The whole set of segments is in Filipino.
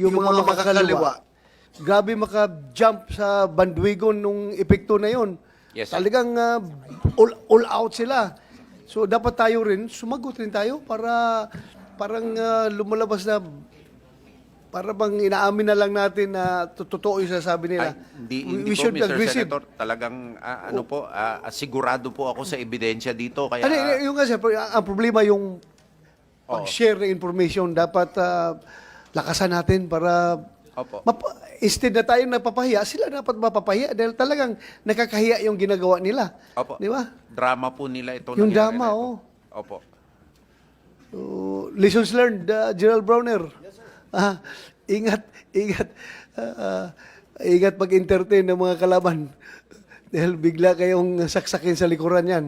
yung, mga, makakaliwa, grabe maka-jump sa bandwagon nung epekto na yon. Yes, sir. Talagang ah, all, all out sila. So dapat tayo rin, sumagot rin tayo para parang ah, lumalabas na para bang inaamin na lang natin na to- totoo yung sasabi nila. Ay, hindi, We- hindi we po, should Mr. agree. Senator. Talagang, ah, ano po, ah, sigurado po ako sa ebidensya dito. Kaya, Ano, yung kasi, ang problema yung pag-share ng information, dapat ah, lakasan natin para Opo. map- instead na tayo napapahiya, sila dapat mapapahiya dahil talagang nakakahiya yung ginagawa nila. Opo. Di ba? Drama po nila ito. Yung drama, na ito. oh. Opo. So, lessons learned, uh, Gerald Browner. Ah, ingat, ingat, ah, ingat pag-entertain ng mga kalaban. Dahil bigla kayong saksakin sa likuran yan.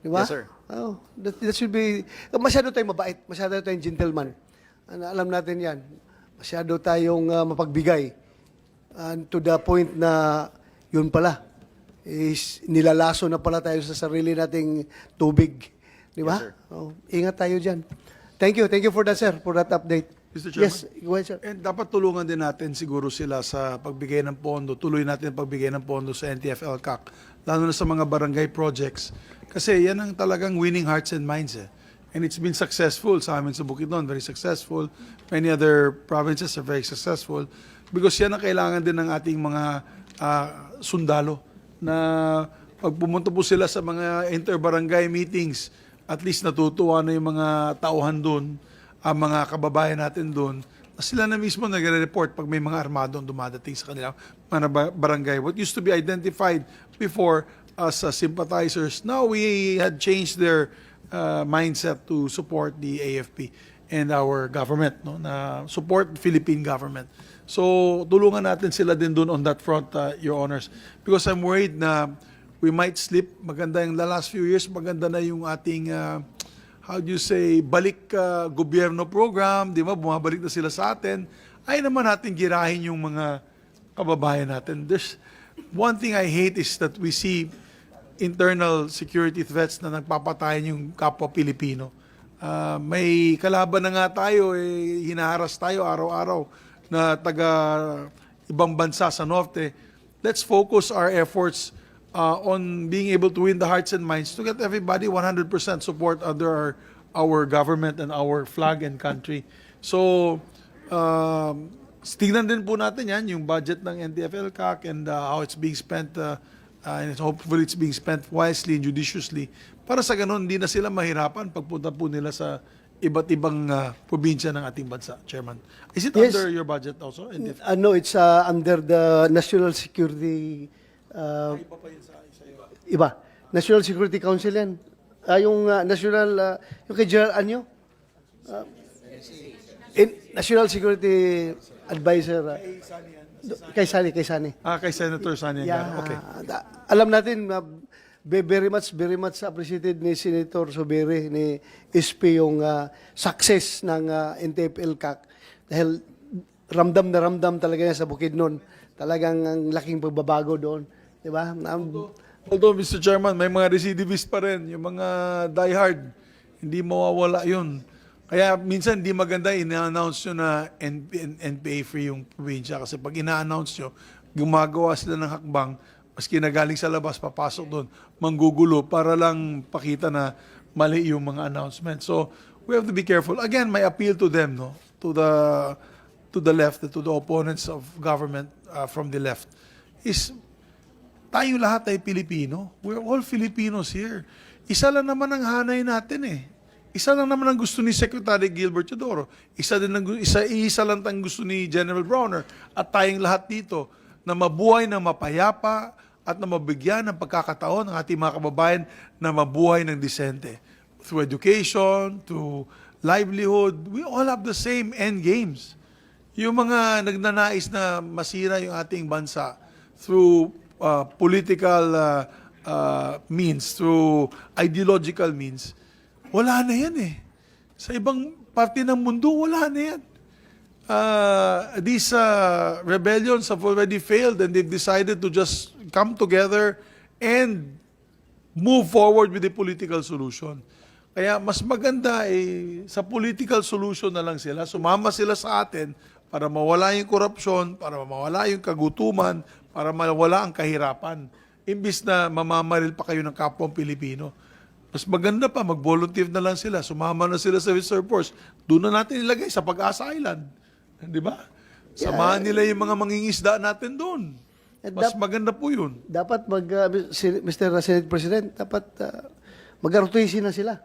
Di ba? Yes, sir. Oh, that, that should be, masyado tayong mabait, masyado tayong gentleman. Ano, alam natin yan. Masyado tayong ah, mapagbigay. And to the point na yun pala, is nilalaso na pala tayo sa sarili nating tubig. Di ba? Yes, sir. Oh, ingat tayo dyan. Thank you. Thank you for that, sir, for that update. Mr. Chairman? Yes, go ahead, sir. And dapat tulungan din natin siguro sila sa pagbigay ng pondo, tuloy natin ang pagbigay ng pondo sa NTF LCAC, lalo na sa mga barangay projects. Kasi yan ang talagang winning hearts and minds eh. And it's been successful sa amin sa Bukidnon, very successful. Many other provinces are very successful because yan ang kailangan din ng ating mga ah, sundalo na pag pumunta po sila sa mga inter-barangay meetings, at least natutuwa na yung mga tauhan doon, ang mga kababayan natin doon, na sila na mismo nagre-report pag may mga armadong dumadating sa kanilang mga ba- barangay. What used to be identified before as uh, sympathizers, now we had changed their uh, mindset to support the AFP and our government, no, na support Philippine government. So, tulungan natin sila din doon on that front, uh, Your Honors. Because I'm worried na we might slip. Maganda yung the last few years, maganda na yung ating, uh, how do you say, balik uh, gobyerno program, di ba? Bumabalik na sila sa atin. Ay naman natin girahin yung mga kababayan natin. There's one thing I hate is that we see internal security threats na nagpapatayan yung kapwa Pilipino. Ah, may kalaban na nga tayo, eh, hinaharas tayo araw-araw na taga ibang bansa sa norte. Let's focus our efforts uh, on being able to win the hearts and minds to get everybody 100% support under our, our government and our flag and country. So, um, tignan din po natin yan, yung budget ng NTFL CAC and uh, how it's being spent uh, uh, and hopefully it's being spent wisely and judiciously para sa ganun hindi na sila mahirapan pagpunta po nila sa iba't ibang uh, probinsya ng ating bansa, Chairman. Is it Yes. under your budget also? NTF? Uh, no, it's uh, under the National Security... Uh, iba. National Security Council yan. Ah, yung uh, National... uh, yung kay General Anyo. Uh, in- National Security Advisor. uh, kay Sani, kay Sani. Ah, kay Senator Sani Yeah, Angara. Okay. da- alam natin, uh, be- very much, very much appreciated ni Senator Sobere, ni SP yung uh, success ng uh, NTFL CAC. Dahil ramdam na ramdam talaga niya sa Bukidnon. Talagang ang laking pagbabago doon. Di ba? Um, Although, Mr. Chairman, may mga recidivist pa rin, yung mga diehard, hindi mawawala yun. Kaya minsan hindi maganda ina-announce nyo na NP, NPA free yung probinsya kasi pag ina-announce nyo, gumagawa sila ng hakbang, maski nagaling sa labas, papasok doon, manggugulo para lang pakita na mali yung mga announcement. So, we have to be careful. Again, my appeal to them, no, to the to the left, to the opponents of government uh, from the left, is tayong lahat ay Pilipino. We're all Filipinos here. Isa lang naman ang hanay natin eh. Isa lang naman ang gusto ni Secretary Gilbert Teodoro. Isa din ang isa isa lang ang gusto ni General Browner at tayong lahat dito na mabuhay ng mapayapa at na mabigyan ng pagkakataon ng ating mga kababayan na mabuhay ng disente. Through education, to livelihood, we all have the same end games. Yung mga nagnanais na masira yung ating bansa through uh, political uh, uh, means, through ideological means, wala na yan eh. Sa ibang parte ng mundo, wala na yan. Uh, these uh, rebellions have already failed and they've decided to just come together and move forward with the political solution. Kaya mas maganda eh, sa political solution na lang sila, sumama sila sa atin para mawala yung korupsyon, para mawala yung kagutuman, para mawala ang kahirapan. Imbis na mamamaril pa kayo ng kapwang Pilipino. Mas maganda pa, mag-volunteer na lang sila, sumama na sila sa reserve force. Doon na natin ilagay sa Pag-asa Island. Di ba? Samahan nila yung mga mangingisda natin doon. At Mas dap- maganda po yun. Dapat mag, uh, si- Mr. Senate President, dapat uh, mag-ROTC na sila.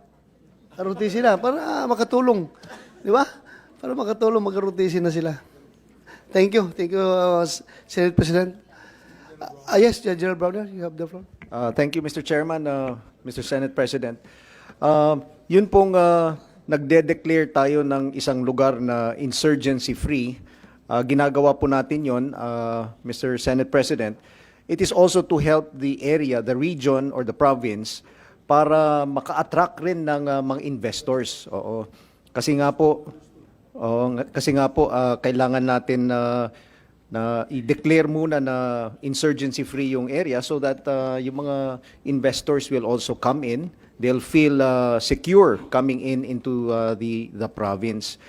ROTC na para makatulong. Di ba? Para makatulong, mag-ROTC na sila. Thank you. Thank you, uh, Senate President. Uh, yes, General Browner, you have the floor. Uh, Thank you, Mr. Chairman, uh, Mr. Senate President. Uh, Yun pong uh, nagde-declare tayo ng isang lugar na insurgency-free. Uh, Ginagawa po natin yon, uh, Mr. Senate President. It is also to help the area, the region or the province para maka-attract rin ng uh, mga investors. Oo. Kasi nga po, Oo, kasi nga po ah, kailangan natin na na i-declare muna na insurgency free yung area so that ah, yung mga investors will also come in. They'll feel ah, secure coming in into ah, the the province.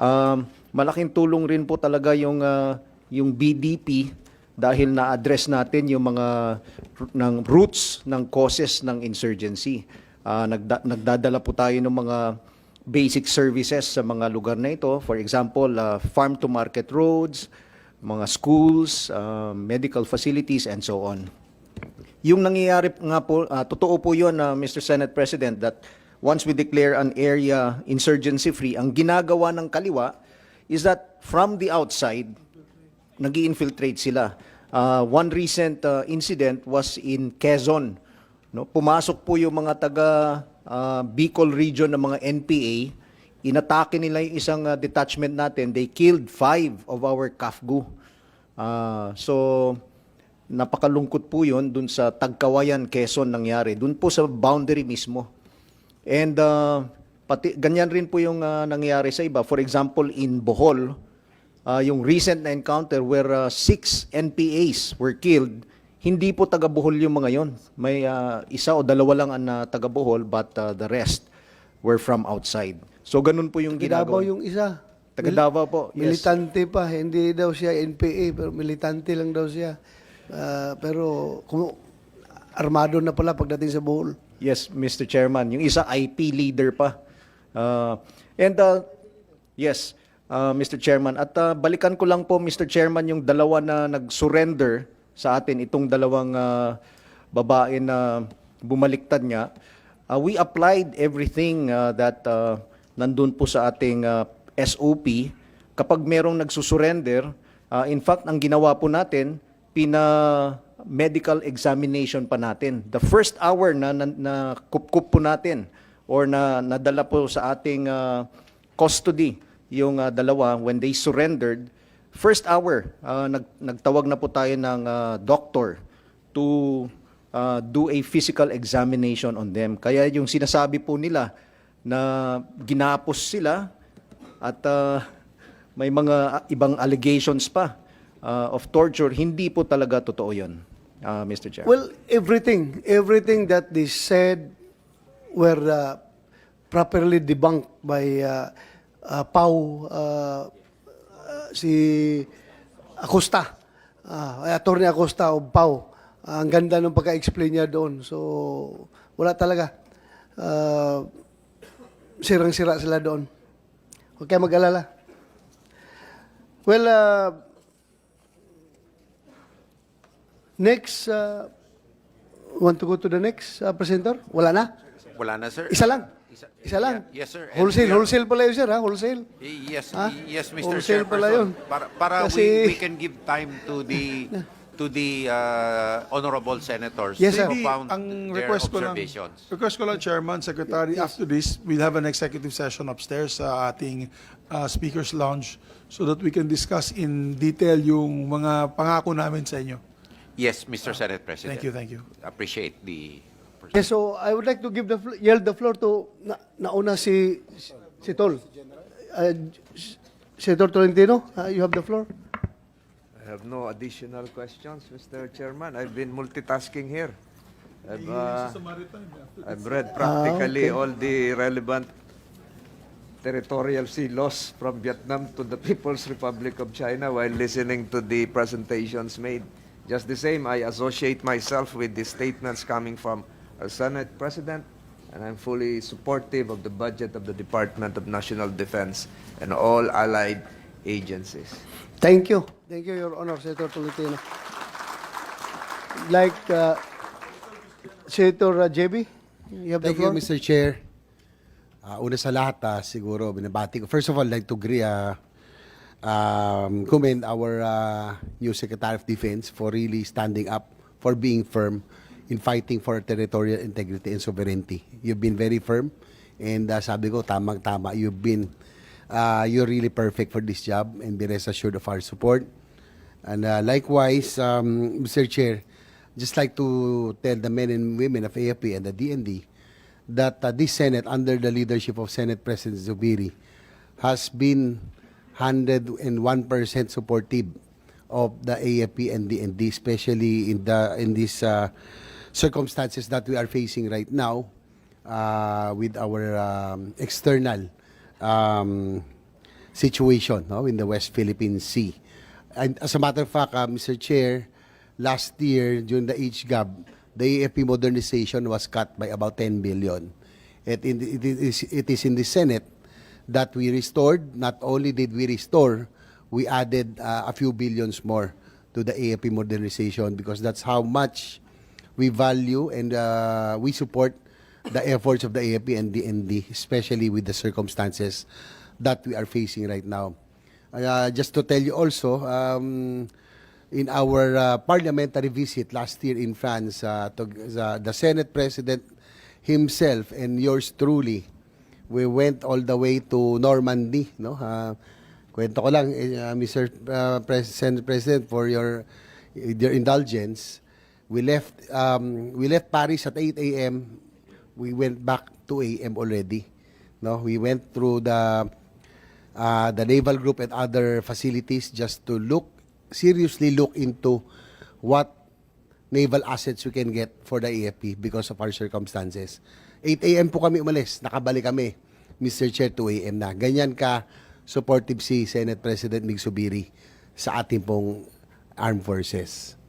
Um, malaking tulong rin po talaga yung ah, yung BDP dahil na-address natin yung mga ng roots ng causes ng insurgency. Ah, nagda- nagdadala po tayo ng mga basic services sa mga lugar na ito. For example, uh, farm-to-market roads, mga schools, uh, medical facilities, and so on. Yung nangyayari nga po, uh, totoo po yun, uh, Mr. Senate President, that once we declare an area insurgency-free, ang ginagawa ng kaliwa is that from the outside, nag infiltrate sila. Uh, one recent uh, incident was in Quezon. No? Pumasok po yung mga taga uh, Bicol region ng mga NPA. Inatake nila yung isang uh, detachment natin. They killed five of our KAFGU. Uh, so, napakalungkot po yun dun sa Tagkawayan, Quezon nangyari. Dun po sa boundary mismo. And uh, pati ganyan rin po yung uh, nangyari sa iba. For example, in Bohol, uh, yung recent na encounter where uh, six NPAs were killed, hindi po taga Bohol yung mga yon. May uh, isa o dalawa lang ang uh, taga Bohol but uh, the rest were from outside. So ganun po yung Davao ginagawa. yung isa. Taga Davao po. Yes. Militante pa, hindi daw siya NPA, pero militante lang daw siya. Ah, pero kung armado na pala pagdating sa Bohol. Yes, Mr. Chairman. Yung isa IP leader pa. Uh, and uh, yes, uh, Mr. Chairman. At uh, balikan ko lang po, Mr. Chairman, yung dalawa na nag-surrender sa atin, itong dalawang uh, babae na bumaliktad nga. Uh, we applied everything uh, that uh, nandun po sa ating uh, SOP. Kapag merong nagsusurrender, uh, in fact, ang ginawa po natin, pina medical examination pa natin. The first hour na, na, na kup-kup po natin or na nadala po sa ating uh, custody yung uh, dalawa when they surrendered, first hour, uh, nag, nagtawag na po tayo ng uh, doctor to uh, do a physical examination on them. Kaya yung sinasabi po nila na ginapos sila at uh, may mga ibang allegations pa uh, of torture, hindi po talaga totoo yun, uh, Mr. Chair. Well, everything, everything that they said were uh, properly debunked by uh, uh, Pau, uh, uh, si Acosta, uh, Attorney Acosta o Pau. ang ganda ng pagka-explain niya doon. So, wala talaga. Uh, sirang-sira sila doon. Kayo mag-alala. Well, uh, next, uh, want to go to the next uh, presenter? Wala na? Wala na, sir. Isa lang? Isa- Isa lang? Yeah, yes, sir. And Wholesale, we are- wholesale pala yun, sir, ha? Wholesale. Yes, Ha? yes, Mr. Wholesale pala yun. Chairperson. Para, para Kasi- we, we can give time to the to the uh, honorable senators Yes, to sir. Maybe propound ang their request ko lang, observations. request ko lang, Chairman, Secretary, after this, we'll have an executive session upstairs sa ating uh, Speaker's Lounge so that we can discuss in detail yung mga pangako namin sa inyo. Yes, Mr. Senate President. Thank you, thank you. Appreciate the Yes, so I would like to give the fl- yield the floor to na, nauna si si Tol. Uh, Senator Tolentino, uh, you have the floor. I have no additional questions, Mr. Chairman. I've been multitasking here. I've, uh, I've read practically all the relevant territorial sea loss from Vietnam to the People's Republic of China while listening to the presentations made. Just the same, I associate myself with the statements coming from our Senate President, and I'm fully supportive of the budget of the Department of National Defense and all allied agencies. Thank you. Thank you, Your Honor, Senator Tolentino. Like, uh, Senator uh, JB, you have the Thank you, floor. Mr. Chair. Ah, una sa lahat, ah, siguro, binabati ko. First of all, I'd like to agree, ah, um, commend our ah, new Secretary of Defense for really standing up, for being firm in fighting for territorial integrity and sovereignty. You've been very firm, and ah, sabi ko, tamang-tama, you've been, ah, you're really perfect for this job, and be rest assured of our support. And uh, likewise, um, Mr. Chair, just like to tell the men and women of AFP and the DND that uh, this Senate, under the leadership of Senate President Zubiri, has been 101% supportive of the AFP and DND, especially in the in these uh, circumstances that we are facing right now uh, with our um, external um, situation no, in the West Philippine Sea. And as a matter of fact, uh, Mr. Chair, last year during the HGAB, the AFP modernization was cut by about 10 billion. It, in, it, is, it is in the Senate that we restored. Not only did we restore, we added uh, a few billions more to the AFP modernization because that's how much we value and uh, we support the efforts of the AFP and the ND, especially with the circumstances that we are facing right now. Uh, just to tell you also, um, in our uh, parliamentary visit last year in France, uh, to, uh, the Senate President himself and yours truly, we went all the way to Normandy. No? Uh, kwento ko lang, eh, uh, Mr. Uh, Pres- Senate President, for your, your indulgence, we left, um, we left Paris at 8 a.m. We went back 2 a.m. already. No, we went through the uh, the naval group and other facilities just to look seriously look into what naval assets we can get for the AFP because of our circumstances. 8 a.m. po kami umalis, nakabalik kami, Mr. Chair, 2 a.m. na. Ganyan ka supportive si Senate President Mig Subiri sa ating pong armed forces.